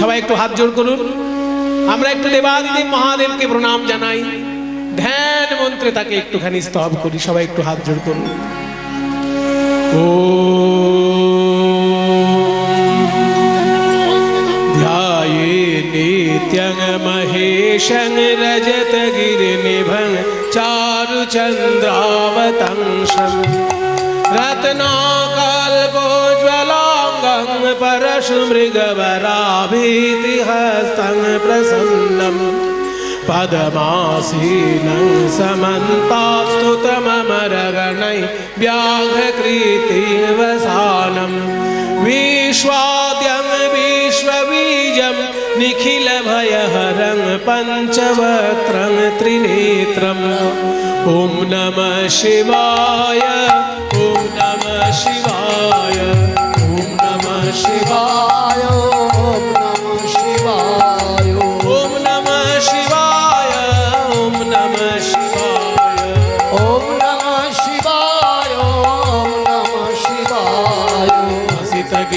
সবাই একটু হাত জোর করুন আমরা একটু দেবাদিদেব মহাদেবকে প্রণাম জানাই ধ্যান মন্ত্রে তাকে একটুখানি স্তব করি সবাই একটু হাত জোর করুন ध्याये नित्यं महेशं रजतगिरिनिभं चारुचन्द्रावतंशम् रत्नाकल्पोज्ज्वलाङ्गं परशुमृगवराभीतिहस्तं प्रसन्नम्। पदमासीनं समन्तास्तुतममरगणै व्याघ्रकृतिवसानम् विश्वाद्यं विश्वबीजं निखिलभयहरं पञ्चवक्त्रं त्रिनेत्रम्। ॐ नमः शिवाय, ॐ नमः शिवाय।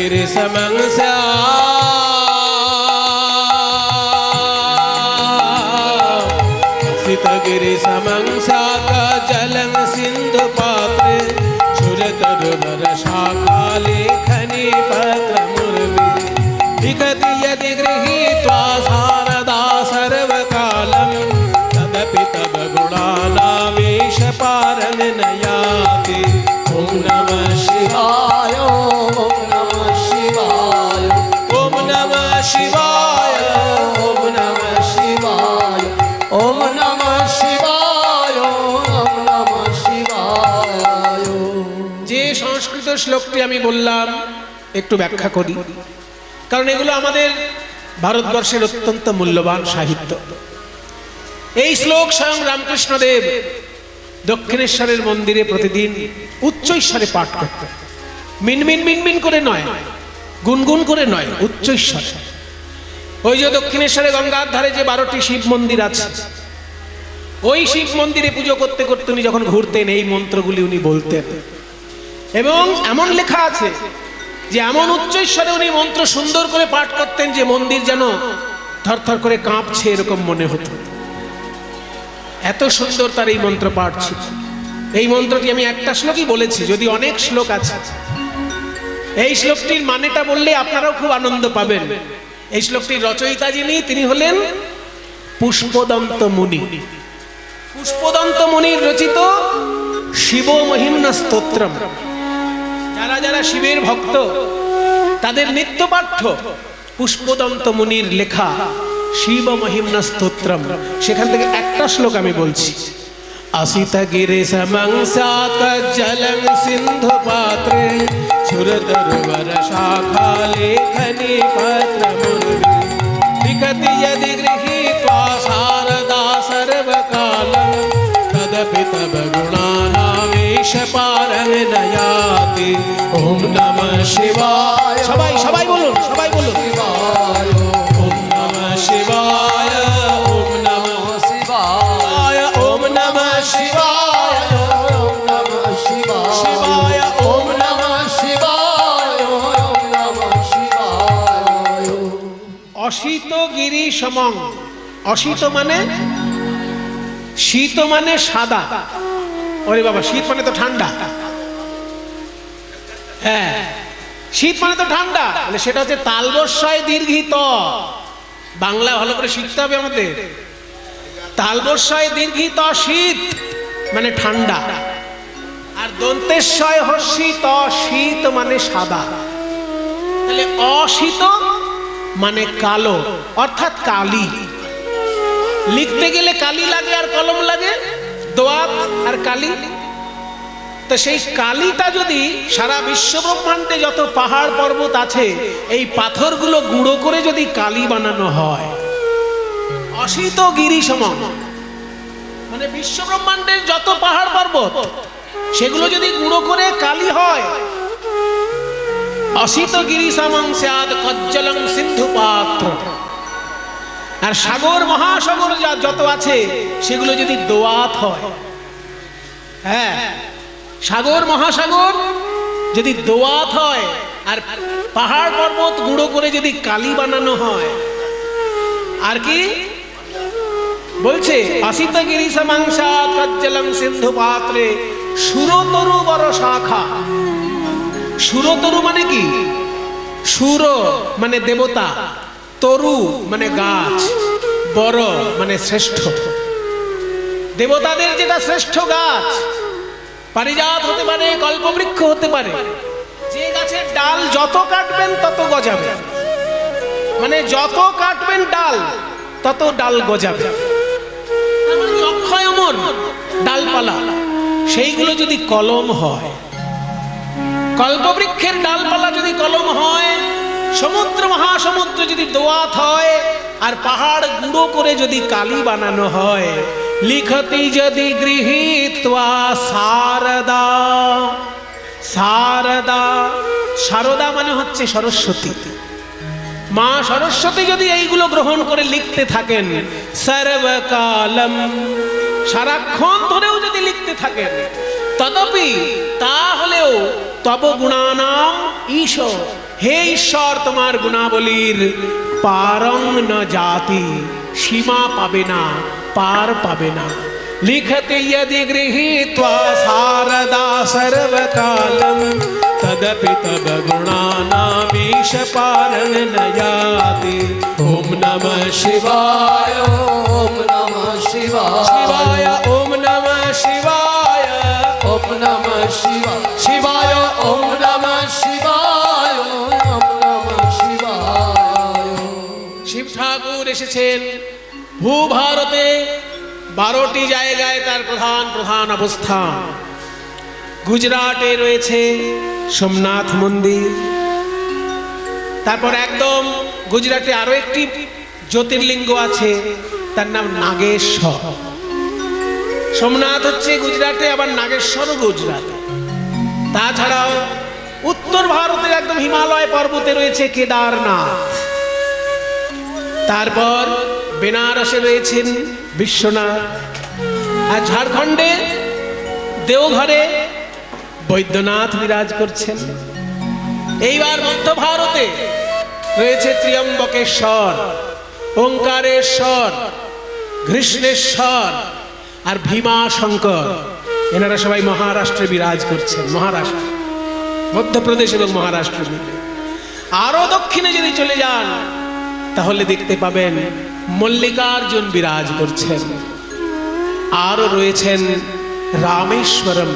diri semangsa સીતગીરી સમંસા જલંગ સિંધુ પાત્ર સુરત રૂબર શાખ শ্লোকটি আমি বললাম, একটু ব্যাখ্যা করি। কারণ এগুলো আমাদের ভারতবর্ষের অত্যন্ত মূল্যবান সাহিত্য। এই শ্লোক স্বয়ং রামকৃষ্ণদেব দক্ষিণেশ্বরের মন্দিরে প্রতিদিন উচ্চ ঈশ্বরে পাঠ করতেন। মিনমিন মিনমিন করে নয়, গুনগুন করে নয় উচ্চ ঈশ্বর ওই যে দক্ষিণেশ্বরে গঙ্গার ধারে যে বারোটি শিব মন্দির আছে, ওই শিব মন্দিরে পুজো করতে করতে উনি যখন ঘুরতেন, এই মন্ত্রগুলি উনি বলতেন। এবং এমন লেখা আছে যে এমন উচ্চ ঈশ্বরে উনি মন্ত্র সুন্দর করে পাঠ করতেন যে মন্দির যেন থরথর করে কাঁপছে এরকম মনে হতো। এত সুন্দর তার এই মন্ত্র পাঠ ছিল। এই মন্ত্রটি আমি একটা শ্লোকই বলেছি, যদি অনেক শ্লোক আছে। এই শ্লোকটির মানেটা বললে আপনারাও খুব আনন্দ পাবেন। এই শ্লোকটির রচয়িতা যিনি, তিনি হলেন পুষ্পদন্ত মুনি। পুষ্পদন্ত মুনির রচিত শিব মহিম্না স্তোত্রম যারা যারা শিবের ভক্ত, তাদের নিত্য পাঠ্য পুষ্পদন্ত মুনির লেখা শিব মহিমনা স্তোত্রম। সেখান থেকে একটা শ্লোক আমি বলছি। আসিত গিরে সমংসাত জলং সিন্ধু পাত্রে, সুরতরুবর শাখা লেখনি পত্র লিখতি শিবায় সবাই সবাই বলুন সবাই বলুন। ওম নমঃ শিবায় নমঃ শিবায় ওম নমঃ ওম নমঃ শিবায়। ওম নমঃ শিবায় সমং। অসিত মানে শীত মানে সাদা। ওরে বাবা শীত মানে তো ঠান্ডা। হ্যাঁ। শীত মানে তো ঠান্ডা। মানে সেটা হচ্ছে তালবস্যয় দীর্ঘিত। বাংলা ভালো করে শিখতে হবে আমাদের। তালবস্যয় দীর্ঘিত শীত মানে ঠান্ডা। আর দন্তেশ্বয় হর্ষিত শীত মানে সাদা। তাহলে অশীত মানে কালো, অর্থাৎ কালি। লিখতে গেলে কালি লাগে আর কলম লাগে। দোয়াত আর কালি। তো সেই কালিটা যদি সারা বিশ্ব ব্রহ্মাণ্ডে যত পাহাড় পর্বত আছে, এই পাথরগুলো গুঁড়ো করে যদি কালি বানানো হয়। অশীত গিরি সম মানে বিশ্ব ব্রহ্মাণ্ডের যত পাহাড় পর্বত, সেগুলো যদি গুঁড়ো করে কালি হয়, অসিত গিরি সমং স্যাদ কজ্জলং সিন্ধু পাত্র। আর সাগর, মহাসাগর যা যত আছে, সেগুলো যদি দোয়াত হয়। হ্যাঁ সাগর, মহাসাগর, যদি দোয়াত হয়, আর পাহাড় পর্বত গুঁড়ো করে যদি কালি বানানো হয়। আর কি? বলছে অসিতগিরি সমাংসা কজ্জলং সিন্ধু পাত্রে সুরতরু বড় শাখা। সুরতরু মানে কি? সুর মানে দেবতা, তরু মানে গাছ বড় মানে শ্রেষ্ঠ। দেবতাদের যেটা শ্রেষ্ঠ গাছ পারিজাত হতে পারে, কল্পবৃক্ষ হতে পারে। যে গাছের ডাল যত কাটবেন তত গজাবে। মানে যত কাটবেন ডাল, তত ডাল গজাবে। মানে অক্ষয় ডালপালা, সেইগুলো যদি কলম হয়, কল্পবৃক্ষের ডালপালা যদি কলম হয়, সমুদ্র মহাসমুদ্র যদি দোয়াত হয়, আর পাহাড় গুঁড়ো করে যদি কালি বানানো হয় লিখতি যদি গৃহীত্বা সারদা। সারদা সারদা মানে হচ্ছে সরস্বতী। মা সরস্বতী যদি এইগুলো গ্রহণ করে লিখতে থাকেন, সর্বকালম সারাক্ষণ ধরেও যদি লিখতে থাকেন, তদপি তাহলেও তব গুণানাম ঈশ্বর। হে ঈশ্বর, তোমার গুণাবলীর পারং ন জাতি সীমা পাবে না। পার পাবে না লিখতে यदि गृहीत्वा शारदा सर्वकालम् तदपि तव गुणानामीश पारण न याति ॐ नमः शिवाय শিবায় ওম নমঃ শিবায় शिवाय ॐ नमः शिवाय শিবায় ওম নমঃ শিবায় ওম নমঃ শিবায় শিব ঠাকুর এসেছেন ভূভারতে বারোটি জায়গায় তার প্রধান প্রধান অবস্থান। গুজরাটে রয়েছে সোমনাথ মন্দির। তারপর একদম গুজরাটে আরও একটি জ্যোতির্লিঙ্গ আছে, তার নাম নাগেশ্বর। সোমনাথ হচ্ছে গুজরাটে, আবার নাগেশ্বরও গুজরাটে। তাছাড়াও উত্তর ভারতের একদম হিমালয় পর্বতে রয়েছে কেদারনাথ। তারপর বেনারসে রয়েছেন বিশ্বনাথ। আর ঝাড়খণ্ডে দেওঘরে বৈদ্যনাথ বিরাজ করছেন। এইবার মধ্য ভারতে রয়েছে ত্রিয়ম্বকেশ্বর, ওঙ্কারেশ্বর, ঘৃষ্ণেশ্বর আর ভীমা শঙ্কর এনারা সবাই মহারাষ্ট্রে বিরাজ করছেন, মহারাষ্ট্র, মধ্যপ্রদেশ এবং মহারাষ্ট্র মিলে আরও দক্ষিণে যদি চলে যান, তাহলে দেখতে পাবেন মল্লিকার্জুন বিরাজ করছেন। আরও রয়েছেন রামেশ্বরম।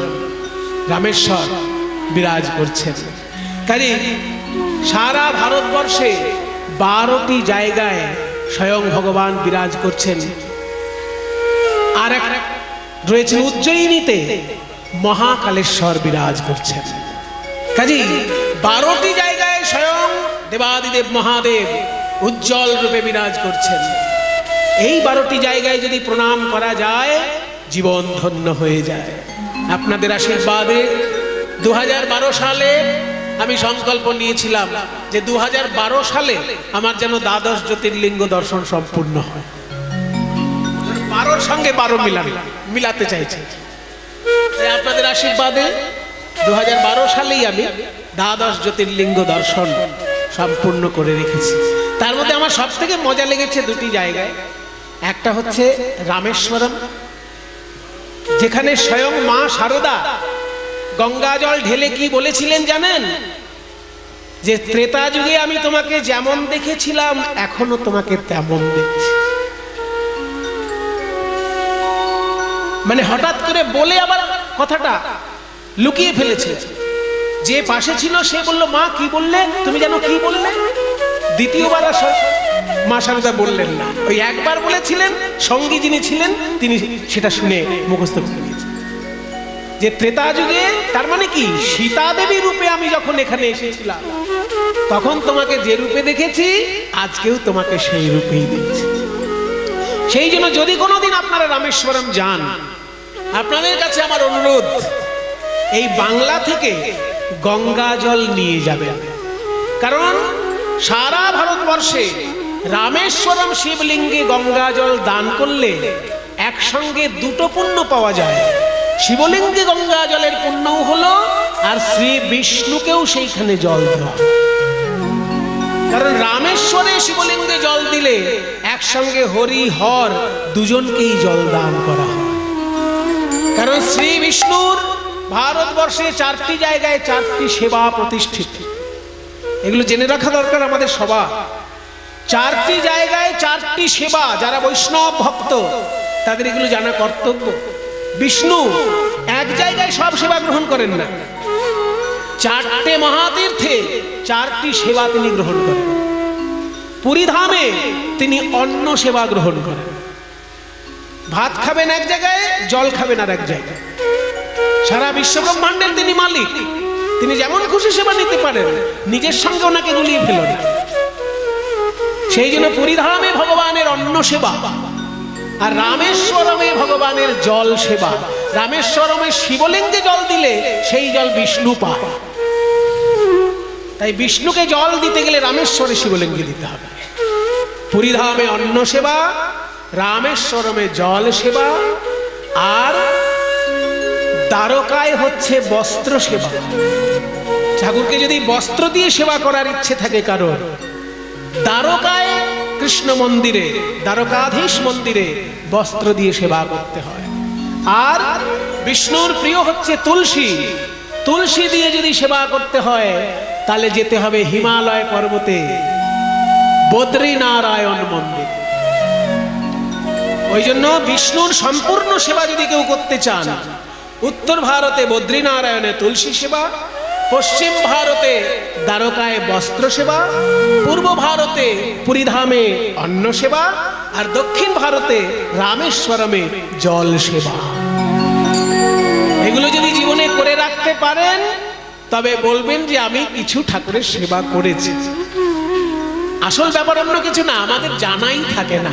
রামেশ্বর বিরাজ করছেন। কাজে সারা ভারতবর্ষে বারোটি জায়গায় স্বয়ং ভগবান বিরাজ করছেন। আর এক রয়েছে উজ্জয়িনীতে মহাকালেশ্বর বিরাজ করছেন। কাজী বারোটি জায়গায় স্বয়ং দেবাদিদেব মহাদেব উজ্জ্বল রূপে বিরাজ করছেন। এই বারোটি জায়গায় যদি প্রণাম করা যায়, জীবন ধন্য হয়ে যায়। আপনাদের আশীর্বাদে দু হাজার বারো সালে আমি সংকল্প নিয়েছিলাম যে দু হাজার বারো সালে আমার যেন দ্বাদশ জ্যোতির্লিঙ্গ দর্শন সম্পূর্ণ হয়। বারোর সঙ্গে বারো মিলান, মিলাতে চাইছি। আপনাদের আশীর্বাদে দু হাজার বারো সালেই আমি দ্বাদশ জ্যোতির্লিঙ্গ দর্শন সম্পূর্ণ করে রেখেছি। তার মধ্যে আমার সব থেকে মজা লেগেছে দুটি জায়গায়। একটা হচ্ছে রামেশ্বরম, যেখানে স্বয়ং মা সারদা গঙ্গা জল ঢেলে কি বলেছিলেন জানেন? যে ত্রেতা যুগে আমি তোমাকে যেমন দেখেছিলাম, এখনও তোমাকে তেমন দেখছি। মানে হঠাৎ করে বলে আবার কথাটা লুকিয়ে ফেলেছে। যে পাশে ছিল সে বলল, মা, কি বললে? তুমি যেন কি বললে? দ্বিতীয়বার আর সর- মা সারদা বললেন না। ওই একবার বলেছিলেন, সঙ্গী যিনি ছিলেন, তিনি সেটা শুনে মুখস্থ করে যে ত্রেতা যুগে, তার মানে কি? সীতা দেবী রূপে আমি যখন এখানে এসেছিলাম, তখন তোমাকে যে রূপে দেখেছি, আজকেও তোমাকে সেই রূপেই দেখছি। সেই জন্য যদি কোনোদিন আপনারা রামেশ্বরম যান, আপনাদের কাছে আমার অনুরোধ, এই বাংলা থেকে গঙ্গা জল নিয়ে যাবেন। কারণ সারা ভারতবর্ষে রামেশ্বরম শিবলিঙ্গে গঙ্গা জল দান করলে একসঙ্গে দুটো পুণ্য পাওয়া যায়। শিবলিঙ্গে গঙ্গা জলের পুণ্যও হলো আর শ্রী বিষ্ণুকেও সেইখানে জল দেওয়া। কারণ রামেশ্বরে শিবলিঙ্গে জল দিলে একসঙ্গে হরি, হর দুজনকেই জল দান করা কারণ শ্রী বিষ্ণুর ভারতবর্ষে চারটি জায়গায় চারটি সেবা প্রতিষ্ঠিত। এগুলো জেনে রাখা দরকার আমাদের সবার। চারটি জায়গায় চারটি সেবা, যারা বৈষ্ণব ভক্ত, তাদের এগুলো জানা কর্তব্য। বিষ্ণু, এক জায়গায় সব সেবা গ্রহণ করেন না। চারটে মহাতীর্থে চারটি সেবা তিনি গ্রহণ করেন। পুরীধামে তিনি অন্ন সেবা গ্রহণ করেন। ভাত খাবেন এক জায়গায়, জল খাবেন আর এক জায়গায়। সারা বিশ্ব ব্রহ্মাণ্ডের তিনি মালিক। তিনি যেমন খুশি সেবা নিতে পারেন, নিজের সঙ্গে ওনাকে গুলিয়ে ফেলেন। সেই জন্য পরিধামে ভগবানের অন্ন সেবা আর রামেশ্বরমে ভগবানের জল সেবা। রামেশ্বরমে শিবলিঙ্গে জল দিলে সেই জল বিষ্ণু পায়। তাই বিষ্ণুকে জল দিতে গেলে রামেশ্বরে শিবলিঙ্গে দিতে হবে। পুরীধামে অন্ন সেবা, রামেশ্বরমে জল সেবা আর দ্বারকায় হচ্ছে বস্ত্র সেবা। ঠাকুরকে যদি বস্ত্র দিয়ে সেবা করার ইচ্ছে থাকে কারোর দ্বারকায় কৃষ্ণ মন্দিরে, দ্বারকাধীশ মন্দিরে বস্ত্র দিয়ে সেবা করতে হয়। আর বিষ্ণুর প্রিয় হচ্ছে তুলসী। তুলসী দিয়ে যদি সেবা করতে হয়, তাহলে যেতে হবে হিমালয় পর্বতে, বদ্রীনারায়ণ মন্দির। ওই জন্য বিষ্ণুর সম্পূর্ণ সেবা যদি কেউ করতে চান উত্তর ভারতে বদ্রীনারায়ণে তুলসী সেবা, পশ্চিম ভারতে দ্বারকায় বস্ত্র সেবা, পূর্ব ভারতে পুরীধামে অন্ন সেবা, আর দক্ষিণ ভারতে রামেশ্বরমে জল সেবা। এগুলো যদি জীবনে করে রাখতে পারেন, তবে বলবেন যে আমি কিছু ঠাকুরের সেবা করেছি। আসল ব্যাপার অন্য কিছু না, আমাদের জানাই থাকে না।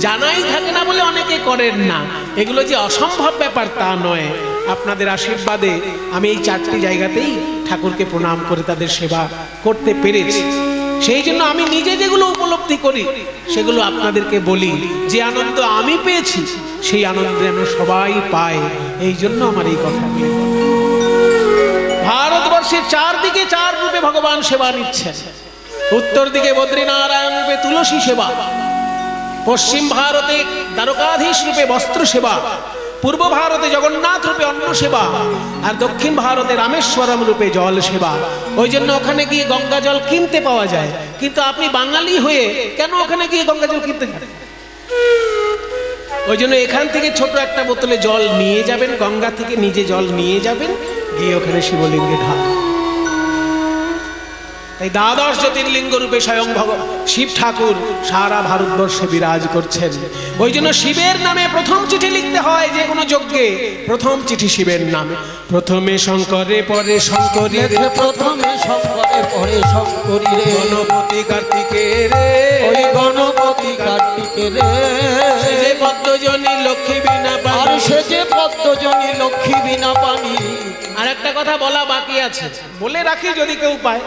জানাই থাকে না বলে অনেকে করেন না। এগুলো যে অসম্ভব ব্যাপার তা নয়। আপনাদের আশীর্বাদে আমি এই চারটি জায়গাতেই ঠাকুরকে প্রণাম করে তাদের সেবা করতে পেরেছি। সেই জন্য আমি নিজে যেগুলো উপলব্ধি করি, সেগুলো আপনাদেরকে বলি। যে আনন্দ আমি পেয়েছি, সেই আনন্দ যেন সবাই পায়। এই জন্য আমার এই কথা ভারতবর্ষের চারদিকে চার রূপে ভগবান সেবা নিচ্ছেন। উত্তর দিকে বদ্রীনারায়ণ রূপে তুলসী সেবা। পশ্চিম ভারতে দ্বারকাধীশ রূপে বস্ত্র সেবা। পূর্ব ভারতে জগন্নাথ রূপে অন্ন সেবা, আর দক্ষিণ ভারতে রামেশ্বরম রূপে জল সেবা। ওই জন্য ওখানে গিয়ে গঙ্গা জল কিনতে পাওয়া যায়। কিন্তু আপনি বাঙালি হয়ে কেন ওখানে গিয়ে গঙ্গা জল কিনতে ওই জন্য এখান থেকে ছোট একটা বোতলে জল নিয়ে যাবেন, গঙ্গা থেকে নিজে জল নিয়ে যাবেন, গিয়ে ওখানে শিবলিঙ্গে ঢাল তাই দ্বাদশ জ্যোতির্লিঙ্গ রূপে স্বয়ং ভগ শিব ঠাকুর সারা ভারতবর্ষে বিরাজ করছেন। ওই জন্য শিবের নামে প্রথম চিঠি লিখতে হয় যে কোনো যজ্ঞে। প্রথম চিঠি শিবের নামে। প্রথমে শঙ্করে পরে শঙ্করী রে, প্রথমে শঙ্করে পরে শঙ্করী রে। গণপতি কার্তিকের রে। ওই গণপতি কার্তিকের রে। যে পদ্মজনী লক্ষ্মী বিনা আর পানি সে যে পদ্মজনী লক্ষ্মী বিনা পানি। আর একটা কথা বলা বাকি আছে। বলে রাখি যদি কেউ পায়।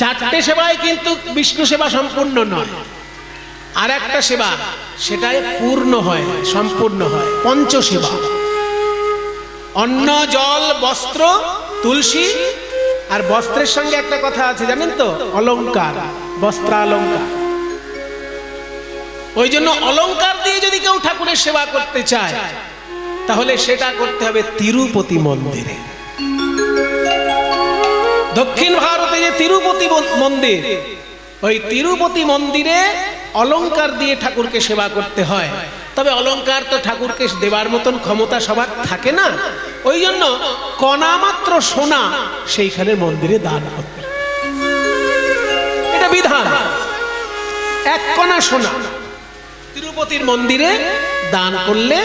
চারটে সেবায় কিন্তু বিষ্ণু সেবা সম্পূর্ণ নয়। আর একটা সেবা, সেটাই পূর্ণ হয়, সম্পূর্ণ হয় পঞ্চ সেবা অন্ন, জল, বস্ত্র, তুলসী, আর বস্ত্রের সঙ্গে একটা কথা আছে, জানেন তো? অলংকার বস্ত্রালঙ্কার ওই জন্য অলঙ্কার দিয়ে যদি কেউ ঠাকুরের সেবা করতে চায়, তাহলে সেটা করতে হবে তিরুপতি মন্দিরে। দক্ষিণ ভারতে যে তিরুপতি মন্দির, ওই তিরুপতি মন্দিরে অলংকার দিয়ে ঠাকুরকে সেবা করতে হয়। তবে অলংকার তো ঠাকুরকে দেবার মতন ক্ষমতা সবার থাকে না। ওই জন্য কণা মাত্র সোনা সেইখানে মন্দিরে দান করতে এটা বিধান। এক কণা সোনা। তিরুপতির মন্দিরে দান করলে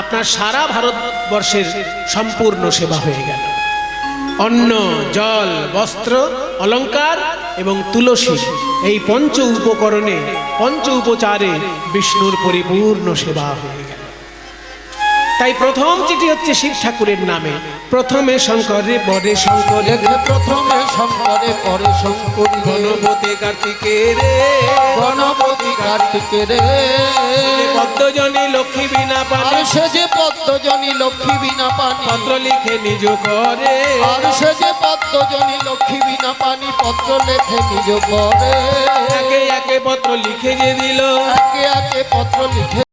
আপনার সারা ভারতবর্ষের সম্পূর্ণ সেবা হয়ে গেল। অন্ন জল বস্ত্র অলংকার এবং তুলসী এই পঞ্চ উপকরণে পঞ্চ উপচারে বিষ্ণুর পরিপূর্ণ সেবা হয়ে গেল। তাই প্রথম চিঠি হচ্ছে শিব ঠাকুরের নামে। প্রথমে শঙ্করে পরে শঙ্করে প্রথমে শঙ্করে পরে শঙ্করী। গণপতি কার্তিকের গণপতি কার্তিকের পদ্মজনী লক্ষ্মী বিনা আর পানি সে যে পদ্মজনী লক্ষ্মী বিনা পানি। পত্র লিখে নিজ করে আর সে যে পদ্মজনী লক্ষ্মী বিনা পানি পত্র লেখে নিজ করে একে একে পত্র লিখে যে দিল। একে একে পত্র লিখে